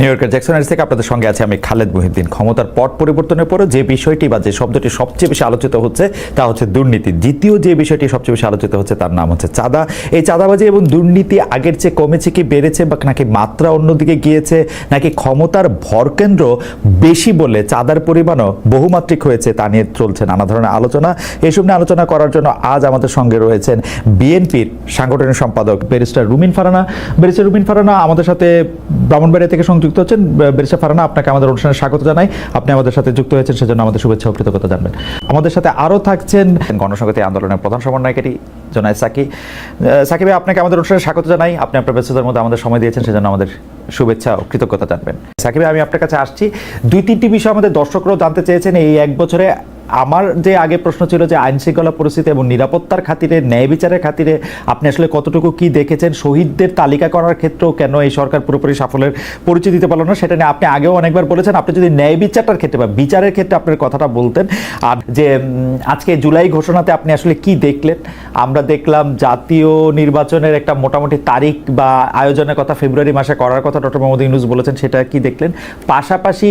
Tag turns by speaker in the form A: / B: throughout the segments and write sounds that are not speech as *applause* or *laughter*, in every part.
A: New ইয়র্কের Jackson থেকে আপনাদের সঙ্গে আছে আমি খালেদ মহিউদ্দিন ক্ষমতার পট পরিবর্তনের পরে যে বিষয়টি বা যে শব্দটি সবচেয়ে বেশি আলোচিত হচ্ছে, তা হচ্ছে দুর্নীতি। দ্বিতীয় যে বিষয়টি সবচেয়ে বেশি আলোচিত হচ্ছে, তার নাম হচ্ছে চাঁদা। এই চাঁদাবাজি এবং দুর্নীতি আগের চেয়ে কমেছে কি, বেড়েছে বা নাকি মাত্রা অন্যদিকে গিয়েছে, নাকি ক্ষমতার ভরকেন্দ্র বেশি বলে চাঁদার পরিমাণও বহুমাত্রিক হয়েছে, তা নিয়ে চলছে নানা ধরনের আলোচনা। এসব নিয়ে আলোচনা করার জন্য আজ আমাদের সঙ্গে রয়েছেন বিএনপির সাংগঠনিক সম্পাদক ব্যারিস্টার রুমিন ফারানা। ব্যারিস্টার রুমিন ফারানা, আমাদের সাথে ব্রাহ্মণবাড়িয়া থেকে সংযুক্ত হচ্ছেন বেরিসা ফারানা, আপনাকে আমাদের অনুষ্ঠানে স্বাগত জানাই। আপনি আমাদের সাথে যুক্ত হয়েছেন, সেজন্য আমাদের শুভেচ্ছা ও কৃতজ্ঞতা জানবেন। আমাদের সাথে আরও থাকছেন গণসংহতি আন্দোলনের প্রধান সমন্বয়কারী জনায় সাকি। সাকিব আপনাকে আমাদের অনুষ্ঠানে স্বাগত জানাই। আপনি আপনার ব্যস্ততার মধ্যে আমাদের সময় দিয়েছেন, সেজন্য আমাদের শুভেচ্ছা ও কৃতজ্ঞতা জানবেন। সাকিব আমি আপনার কাছে আসছি। দুই তিনটি বিষয় আমাদের দর্শকরাও জানতে চেয়েছেন। এই এক বছরে আমার যে আগে প্রশ্ন ছিল যে আইন শৃঙ্খলা পরিস্থিতি এবং নিরাপত্তার খাতিরে, ন্যায় বিচারের খাতিরে আপনি আসলে কতটুকু কি দেখেছেন? শহীদদের তালিকা করার ক্ষেত্রেও কেন এই সরকার পুরোপুরি সাফল্যের পরিচয় দিতে পারল না? সেটা নিয়ে আপনি আগেও অনেকবার বলেছেন, আপনি যদি ন্যায় বিচারটার ক্ষেত্রে বা বিচারের ক্ষেত্রে আপনার কথাটা বলতেন, আর যে আজকে জুলাই ঘোষণাতে আপনি আসলে কি দেখলেন? আমরা দেখলাম জাতীয় নির্বাচনের একটা মোটামুটি তারিখ বা আয়োজনের কথা ফেব্রুয়ারি মাসে করার কথা ডক্টর মোহাম্মদ ইউনুস বলেছেন, সেটা কি দেখলেন? পাশাপাশি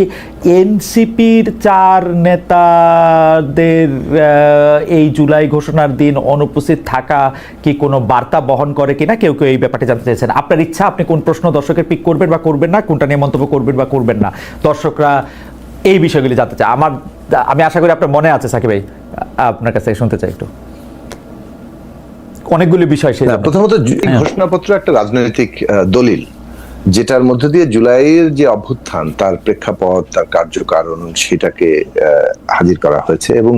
A: এনসিপির চার নেতাদের আহ, এই জুলাই ঘোষণার দিন অনুপস্থিত থাকা কি কোনো বার্তা বহন করে কিনা? কেউ কেউ এই ব্যাপারটি জানতে চাইছেন আপনার ইচ্ছা আপনি কোন প্রশ্ন দর্শকের পিক করবেন বা করবেন না কোনটা নিয়ে মন্তব্য করবেন বা করবেন না। দর্শকরা এই বিষয়গুলি জানতে চায়। আমার আমি আশা করি আপনার মনে আছে সাকিব ভাই। আপনার কাছে শুনতে চাই একটু। অনেকগুলি বিষয় সেই
B: প্রথমত
A: হ্যাঁ।
B: ঘোষণাপত্র একটা রাজনৈতিক দলিল। যেটার মধ্য দিয়ে জুলাইয়ের যে অভ্যুত্থান, তার প্রেক্ষাপট, তার কার্যকারণ সেটাকে হাজির করা হয়েছে এবং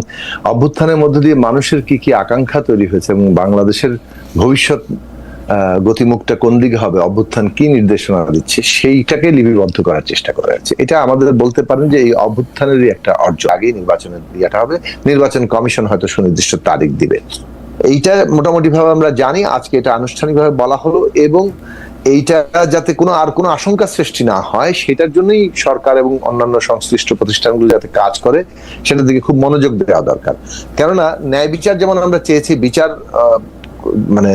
B: অভ্যুত্থানের মধ্য দিয়ে মানুষের কি কি আকাঙ্ক্ষা তৈরি হয়েছে এবং বাংলাদেশের ভবিষ্যৎ গতিমুখটা কোন দিকে হবে, অভ্যুত্থান কি নির্দেশনা দিচ্ছে, সেইটাকে লিপিবদ্ধ করার চেষ্টা করা যাচ্ছে এটা আমাদের বলতে পারেন যে এই অভ্যুত্থানেরই একটা অর্জন। আগেই নির্বাচনের ইয়েটা হবে, নির্বাচন কমিশন হয়তো সুনির্দিষ্ট তারিখ দিবে। এইটা মোটামুটি ভাবে আমরা জানি, আজকে এটা আনুষ্ঠানিকভাবে বলা হলো এবং এইটা যাতে কোনো আর কোনো আশঙ্কা সৃষ্টি না হয়, সেটার জন্যই সরকার এবং অন্যান্য সংশ্লিষ্ট প্রতিষ্ঠানগুলো যাতে কাজ করে, সেটার দিকে খুব মনোযোগ দেওয়া দরকার। কেননা, ন্যায় বিচার যেমন আমরা চেয়েছি, বিচার মানে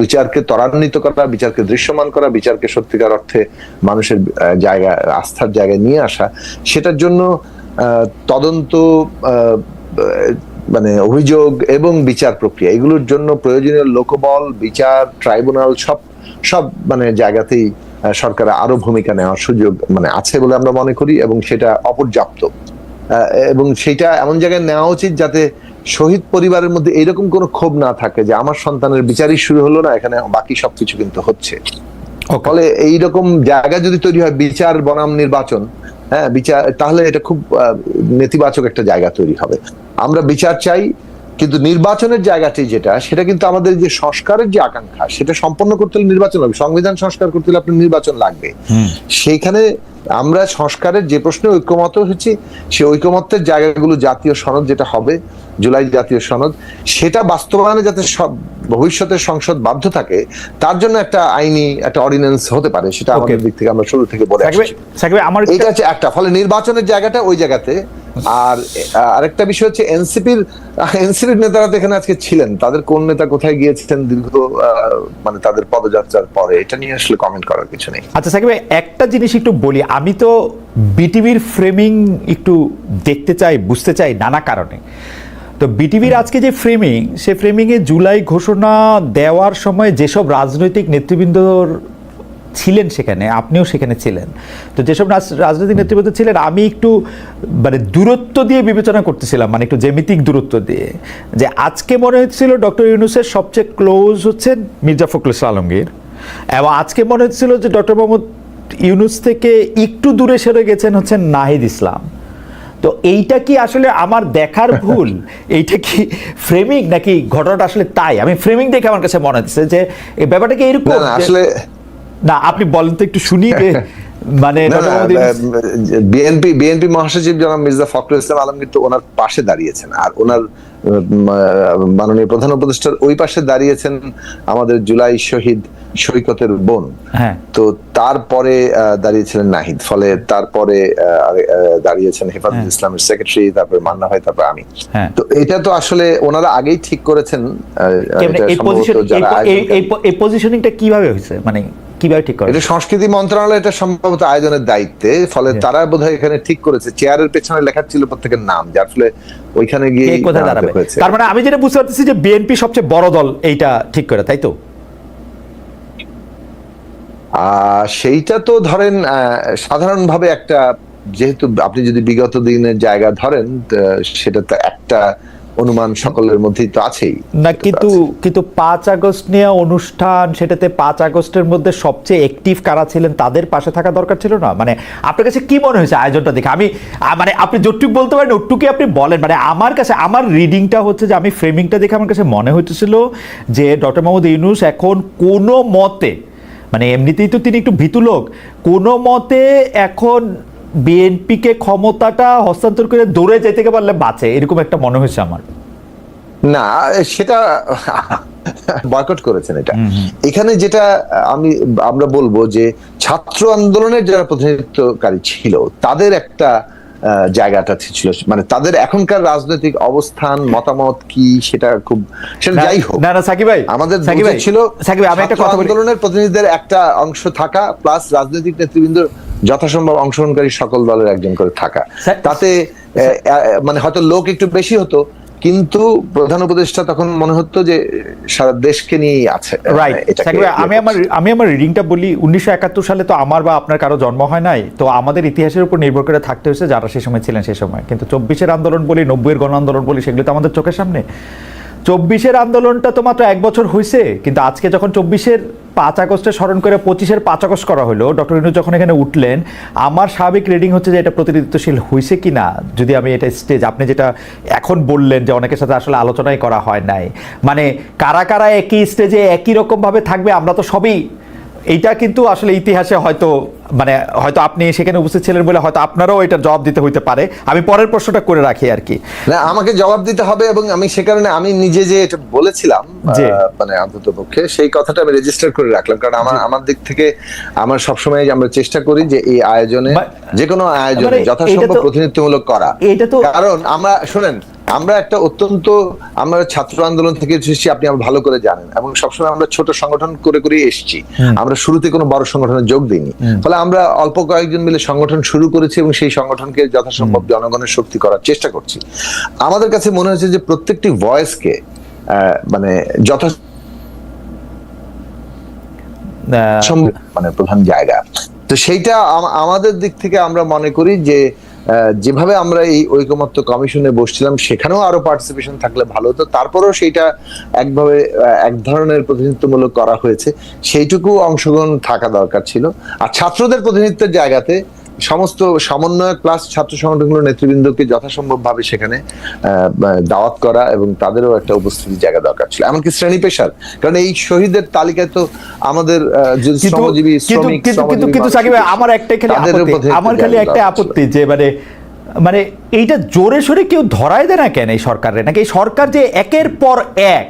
B: বিচারকে ত্বরান্বিত করা, বিচারকে দৃশ্যমান করা, বিচারকে সত্যিকার অর্থে মানুষের জায়গা, আস্থার জায়গায় নিয়ে আসা, সেটার জন্য তদন্ত মানে অভিযোগ এবং বিচার প্রক্রিয়া, এগুলোর জন্য প্রয়োজনীয় লোকবল, বিচার, ট্রাইব্যুনাল সব সব মানে জায়গাতেই সরকার আরও ভূমিকা নেওয়ার সুযোগ মানে আছে বলে আমরা মনে করি এবং সেটা অপর্যাপ্ত। এবং সেটা এমন জায়গায় নেওয়া উচিত যাতে শহীদ পরিবারের মধ্যে এরকম কোনো ক্ষোভ না থাকে যে আমার সন্তানের বিচারই শুরু হলো না এখানে বাকি সবকিছু কিন্তু হচ্ছে। ফলে এইরকম জায়গা যদি তৈরি হয় বিচার বনাম নির্বাচন হ্যাঁ বিচার তাহলে এটা খুব নেতিবাচক একটা জায়গা তৈরি হবে। আমরা বিচার চাই কিন্তু নির্বাচনের জায়গাটি যেটা সেটা কিন্তু আমাদের যে সংস্কারের যে আকাঙ্ক্ষা সেটা সম্পন্ন করতে হলে নির্বাচন হবে। সংবিধান সংস্কার করতে হলে আপনার নির্বাচন লাগবে। সেইখানে আমরা সংস্কারের যে প্রশ্নে ঐক্যমত হচ্ছে সেই ঐক্যমত্যের জায়গাগুলো জাতীয় সনদ যেটা হবে জুলাই জাতীয় সনদ সেটা বাস্তবায়নে যাতে সব ভবিষ্যতের সংসদ বাধ্য থাকে তার জন্য একটা আইনি একটা অর্ডিন্যান্স হতে পারে সেটা আমাদের দিক থেকে আমরা শুরু থেকে বলে আসছি।
A: আমার
B: এটা হচ্ছে একটা। ফলে নির্বাচনের জায়গাটা ওই জায়গাতে আর আরেকটা বিষয় হচ্ছে এনসিপির এনসিপির নেতারা তো এখানে আজকে ছিলেন। তাদের কোন নেতা কোথায় গিয়েছিলেন দীর্ঘ মানে তাদের পদযাত্রার পরে? এটা নিয়ে আসলে কমেন্ট করার কিছু নেই।
A: আচ্ছা সাকিব একটা জিনিস একটু বলি। আমি তো বিটিভির ফ্রেমিং একটু দেখতে চাই বুঝতে চাই নানা কারণে। তো বিটিভির আজকে যে ফ্রেমিং সে ফ্রেমিংয়ে জুলাই ঘোষণা দেওয়ার সময় যেসব রাজনৈতিক নেতৃবৃন্দর ছিলেন সেখানে আপনিও সেখানে ছিলেন। তো যেসব রাজ- রাজনৈতিক নেতৃবৃন্দ ছিলেন আমি একটু মানে দূরত্ব দিয়ে বিবেচনা করতেছিলাম মানে একটু জ্যামিতিক দূরত্ব দিয়ে। যে আজকে মনে হচ্ছিল ডক্টর ইউনুসের সবচেয়ে ক্লোজ হচ্ছেন মির্জা ফখরুল আলমগীর এবং আজকে মনে হচ্ছিল যে ডক্টর মোহাম্মদ ইউনুস থেকে একটু দূরে সরে গেছেন হচ্ছেন নাহিদ ইসলাম। তো এইটা কি আসলে আমার দেখার *laughs* ভুল? এইটা কি ফ্রেমিং নাকি ঘটনাটা আসলে তাই? আমি ফ্রেমিং দেখে আমার কাছে মনে হচ্ছে যে এই ব্যাপারটা কি এরকম
B: আসলে
A: না আপনি বলেন তো একটু শুনি *laughs* মানে
B: বিএনপি বিএনপি মহাসচিব জনাব মির্জা ফখরুল ইসলাম আলমগীর তো ওনার পাশে দাঁড়িয়েছেন। আর ওনার মাননীয় প্রধান উপদেষ্টার ওই পাশে দাঁড়িয়েছেন আমাদের জুলাই শহীদ সৈকতের বোন।
A: হ্যাঁ।
B: তো তারপরে দাঁড়িয়েছিলেন নাহিদ। ফলে তারপরে দাঁড়িয়েছেন হেফাজত
A: হ্যাঁ।
B: ইসলামের সেক্রেটারি তারপরে মান্না ভাই তারপরে আমি।
A: হ্যাঁ।
B: তো এটা তো আসলে ওনারা আগেই ঠিক করেছেন
A: এই পজিশনিংটা কীভাবে হয়েছে? মানে কীভাবে ঠিক করে
B: এটা সংস্কৃতি মন্ত্রণালয় এটা সম্ভবত আয়োজনের দায়িত্বে ফলে তারা বোধহয় এখানে ঠিক করেছে। চেয়ারের পেছনে লেখা ছিল প্রত্যেকের নাম যার ফলে ওইখানে গিয়ে
A: কোথায় দাঁড়াবে? তার মানে আমি যেটা বুঝতে পারতেছি যে বিএনপি সবচেয়ে বড় দল এইটা ঠিক করে তাই তো?
B: আহ, সেইটা তো ধরেন আহ, সাধারণভাবে একটা যেহেতু আপনি যদি বিগত দিনের জায়গা ধরেন সেটা তো একটা অনুমান সকলের মধ্যেই তো আছেই।
A: না কিন্তু কিন্তু পাঁচ আগস্ট নিয়ে অনুষ্ঠান সেটাতে পাঁচ আগস্টের মধ্যে সবচেয়ে অ্যাক্টিভ কারা ছিলেন তাদের পাশে থাকা দরকার ছিল না? মানে আপনার কাছে কি মনে হয়েছে আয়োজনটা দেখে? আমি মানে আপনি যতটুকু বলতে পারেন ওটুকুই আপনি বলেন। মানে আমার কাছে আমার রিডিংটা হচ্ছে যে আমি ফ্রেমিংটা দেখে আমার কাছে মনে হইতেছিল যে ডক্টর মোহাম্মদ ইউনুস এখন কোনো মতে মানে এমনিতেই তো তিনি একটু ভীতু লোক কোনো মতে এখন বিএনপিকে ক্ষমতাটা হস্তান্তর করে দৌড়ে যেতে পারলে বাঁচে এরকম একটা মনে হয়েছে আমার।
B: না সেটা বয়কট করেছেন এটা। এখানে যেটা আমি আমরা বলব যে ছাত্র আন্দোলনের যারা প্রতিনিধিত্বকারী ছিল তাদের একটা জায়গাটা ছিল। মানে তাদের এখনকার রাজনৈতিক অবস্থান মতামত কি সেটা খুব সেটা যাই হোক।
A: না না সাকিব ভাই
B: আমাদের
A: সাকিব ভাই
B: ছিল
A: সাকিব আমি একটা কথা
B: আন্দোলনের প্রতিনিধিদের একটা অংশ থাকা প্লাস রাজনৈতিক নেতৃবৃন্দ যথাসম্ভব অংশগ্রহণকারী সকল দলের একজন করে থাকা। তাতে মানে হয়তো লোক একটু বেশি হতো কিন্তু প্রধান উপদেষ্টা তখন মনে হতো যে সারা দেশকে নিয়েই আছে
A: রাইট
B: ইয়ে
A: আমি আমার। আমি আমার রিডিংটা বলি উনিশশো একাত্তর সালে তো আমার বা আপনার কারও জন্ম হয় নাই তো আমাদের ইতিহাসের উপর নির্ভর করে থাকতে হয়েছে যারা সে সময় ছিলেন সেই সময়। কিন্তু চব্বিশের আন্দোলন বলি নব্বইয়ের গণ আন্দোলন বলি সেগুলো তো আমাদের চোখের সামনে। চব্বিশের আন্দোলনটা তো মাত্র এক বছর হয়েছে কিন্তু আজকে যখন চব্বিশের পাঁচ আগস্টে স্মরণ করে পঁচিশের পাঁচ আগস্ট করা হলো ডক্টর ইনু যখন এখানে উঠলেন, আমার স্বাভাবিক রিডিং হচ্ছে যে এটা প্রতিনিধিত্বশীল হয়েছে কি না যদি আমি এটা স্টেজ আপনি যেটা এখন বললেন যে অনেকের সাথে আসলে আলোচনাই করা হয় নাই। মানে কারা কারা একই স্টেজে একই রকমভাবে থাকবে, আমরা তো সবই, এইটা কিন্তু আসলে ইতিহাসে হয়তো মানে হয়তো আপনি সেখানে উপস্থিত ছিলেন বলে হয়তো আপনারাও এটা জবাব দিতে হইতে পারে। আমি পরের প্রশ্নটা করে রাখি আর কি।
B: না আমাকে জবাব দিতে হবে এবং আমি সে কারণে আমি নিজে যে এটা বলেছিলাম। আহ, মানে অন্তত পক্ষে সেই কথাটা আমি রেজিস্টার করে রাখলাম। কারণ আমার আমার দিক থেকে আমার সবসময় আমরা চেষ্টা করি যে এই আয়োজনে যে কোনো আয়োজনে
A: মানে
B: যথাসম্ভব প্রতিনিধিত্বমূলক করা।
A: এটা তো-
B: কারণ আমরা শুনেন আমরা একটা অত্যন্ত আমরা ছাত্র আন্দোলন থেকে এসেছি আপনি আমার ভালো করে জানেন। এবং সবসময় আমরা ছোট সংগঠন করে করে এসেছি। আমরা শুরুতে কোনো বড় সংগঠনে যোগ দিইনি। ফলে আমরা অল্প কয়েকজন মিলে সংগঠন শুরু করেছি এবং সেই সংগঠনকে যথাসম্ভব জনগণের শক্তি করার চেষ্টা করছি। আমাদের কাছে মনে হয়েছে যে প্রত্যেকটি ভয়েসকে মানে যথা মানে প্রধান জায়গা। তো সেইটা আমাদের দিক থেকে আমরা মনে করি যে যেভাবে আমরা এই ঐকমত্য কমিশনে বসছিলাম, সেখানেও আরও পার্টিসিপেশন থাকলে ভালো হতো। তারপরেও সেইটা একভাবে এক ধরনের প্রতিনিধিত্বমূলক করা হয়েছে। সেইটুকু অংশগ্রহণ থাকা দরকার ছিল। আর ছাত্রদের প্রতিনিধিত্বের জায়গাতে সমস্ত সমন্বয়ক প্লাস ছাত্র সংগঠনগুলোর নেতৃবৃন্দকে যথাসম্ভব ভাবে সেখানে আহ, দাওয়াত করা এবং তাদেরও একটা উপস্থিতি জায়গা দরকার ছিল। এমনকি শ্রেণি পেশার। কারণ এই শহীদের তালিকায় তো আমাদের শ্রমজীবী
A: কিন্তু
B: শ্রমিক
A: কিন্তু সাকিব আমার একটা খালি আমার খালি একটা আপত্তি যে মানে মানে এইটা জোরে সোরে কেউ ধরায় দেয় না কেন এই সরকারের? নাকি এই সরকার যে একের পর এক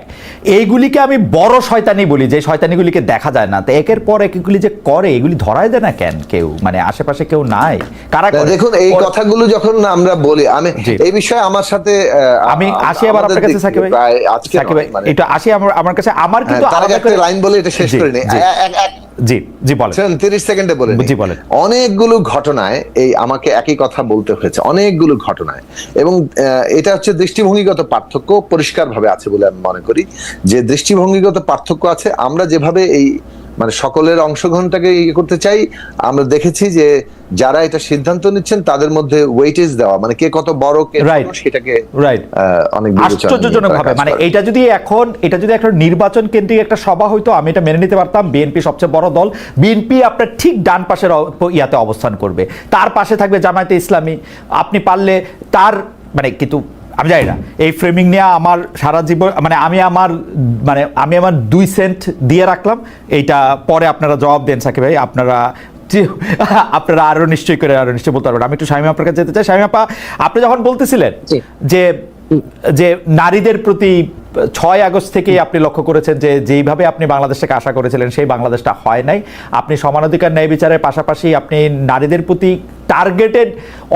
A: এইগুলিকে আমি বড় শয়তানি বলি যে শয়তানিগুলিকে দেখা যায় না। তো একের পর এক এগুলি যে করে এগুলি ধরায় দেয় না কেন কেউ? মানে আশেপাশে কেউ নাই? কারা
B: দেখুন এই কথাগুলো যখন আমরা বলি আমি এই বিষয়ে আমার সাথে
A: আমি আসি আবার আপনার কাছে সাকিব ভাই?
B: আজকে
A: সাকিব ভাই
B: মানে-
A: এটা আসি আমার আমার কাছে আমার
B: হ্যাঁ,
A: কিন্তু
B: তার
A: আলাদা করে-
B: লাইন বলে এটা শেষ করে নিই এক-
A: জি জি বলেন
B: শুনুন, 30 সেকেন্ডে বলে নিই।
A: জি, বলেন।
B: অনেকগুলো ঘটনায় এই আমাকে একই কথা বলতে হয়েছে অনেকগুলো ঘটনায় এবং এটা হচ্ছে দৃষ্টিভঙ্গিগত পার্থক্য পরিষ্কারভাবে আছে বলে আমি মনে করি যে দৃষ্টিভঙ্গিগত পার্থক্য আছে আমরা যেভাবে এই মানে সকলের অংশগ্রহণটাকে ইয়ে করতে চাই। আমরা দেখেছি যে যারা এটা সিদ্ধান্ত নিচ্ছেন তাদের মধ্যে ওয়েটেজ দেওয়া। মানে কে কত বড় কে সেটাকে
A: রাইট
B: অনেক
A: আশ্চর্যজনক ভাবে মানে এটা যদি এখন এটা যদি একটা নির্বাচন কেন্দ্রিক একটা সভা হইতো আমি এটা মেনে নিতে পারতাম। বিএনপি সবচেয়ে বড় দল। বিএনপি আপনার ঠিক ডান পাশের ইয়াতে অবস্থান করবে। তার পাশে থাকবে জামায়াতে ইসলামী। আপনি পারলে তার মানে কিন্তু আমি জানি না। এই ফ্রেমিং নিয়ে আমার সারা জীবন মানে আমি আমার মানে আমি আমার দুই সেন্ট দিয়ে রাখলাম। এইটা পরে আপনারা জবাব দেন সাকিব ভাই। আপনারা আপনারা আরও নিশ্চয়ই করে আরও নিশ্চয়ই বলতে পারবেন। আমি একটু শামিমা আপনার কাছে যেতে চাই। শামিমা আপা আপনি যখন বলতেছিলেন যে যে নারীদের প্রতি ছয় আগস্ট থেকেই আপনি লক্ষ্য করেছেন যে যেইভাবে আপনি বাংলাদেশটাকে আশা করেছিলেন সেই বাংলাদেশটা হয় নাই। আপনি সমানাধিকার ন্যায় বিচারের পাশাপাশি আপনি নারীদের প্রতি টার্গেটেড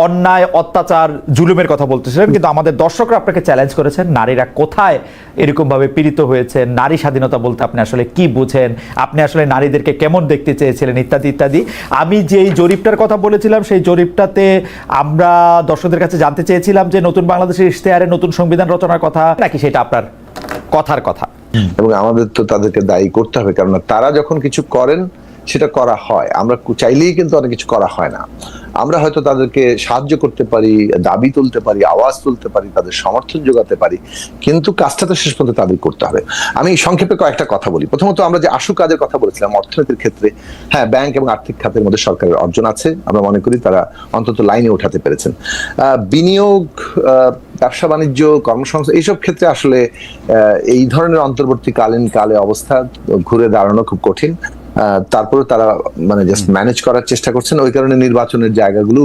A: অন্যায়, অত্যাচার, জুলুমের কথা বলতেছিলেন কিন্তু আমাদের দর্শকরা আপনাকে চ্যালেঞ্জ করেছেন, নারীরা কোথায় এরকমভাবে পীড়িত হয়েছে নারী স্বাধীনতা বলতে আপনি আসলে কি বুঝেন, আপনি আসলে নারীদেরকে কেমন দেখতে চেয়েছিলেন, ইত্যাদি ইত্যাদি। আমি যেই জরিপটার কথা বলেছিলাম, সেই জরিপটাতে আমরা দর্শকদের কাছে জানতে চেয়েছিলাম যে নতুন বাংলাদেশের ইশতেহারে নতুন সংবিধান রচনার কথা, নাকি সেটা আপনার কথার কথা?
B: এবং আমাদের তো তাদেরকে দায়ী করতে হবে কারণ তারা যখন কিছু করেন সেটা করা হয়। আমরা চাইলেই কিন্তু অনেক কিছু করা হয় না। আমরা হয়তো তাদেরকে সাহায্য করতে পারি, দাবি তুলতে পারি, আওয়াজ তুলতে পারি, তাদের সমর্থন যোগাতে পারি, কিন্তু কাজটা তো শেষ পর্যন্ত তাদের করতে হবে। আমি সংক্ষেপে কয়েকটা কথা বলি। প্রথমত আমরা যে আশু কাজের কথা বলেছিলাম, অর্থনীতির ক্ষেত্রে হ্যাঁ ব্যাংক এবং আর্থিক খাতের মধ্যে সরকারের অর্জন আছে। আমরা মনে করি তারা অন্তত লাইনে উঠাতে পেরেছেন। বিনিয়োগ ব্যবসা বাণিজ্য, কর্মসংস্থান, এইসব ক্ষেত্রে আসলে এই ধরনের অন্তর্বর্তীকালীন কালে অবস্থা ঘুরে দাঁড়ানো খুব কঠিন। তারপরে তারা মানে জাস্ট ম্যানেজ করার চেষ্টা করছেন। ওই কারণে নির্বাচনের জায়গাগুলো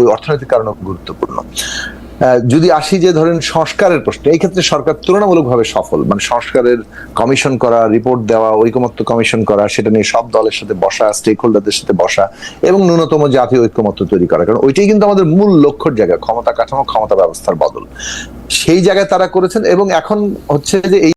B: ওই অর্থনৈতিক কারণে গুরুত্বপূর্ণ। যদি আসি যে ধরেন সংস্কারের প্রশ্ন এই ক্ষেত্রে সরকার তুলনামূলকভাবে সফল। মানে সংস্কারের কমিশন করা রিপোর্ট দেওয়া ঐকমত্য কমিশন করা সেটা নিয়ে সব দলের সাথে বসা স্টেক হোল্ডারদের সাথে বসা এবং ন্যূনতম জাতীয় ঐক্যমত্য তৈরি করা। কারণ ওইটাই কিন্তু আমাদের মূল লক্ষ্যের জায়গা ক্ষমতা কাঠামো ক্ষমতা ব্যবস্থার বদল। সেই জায়গায় তারা করেছেন এবং এখন হচ্ছে যে এই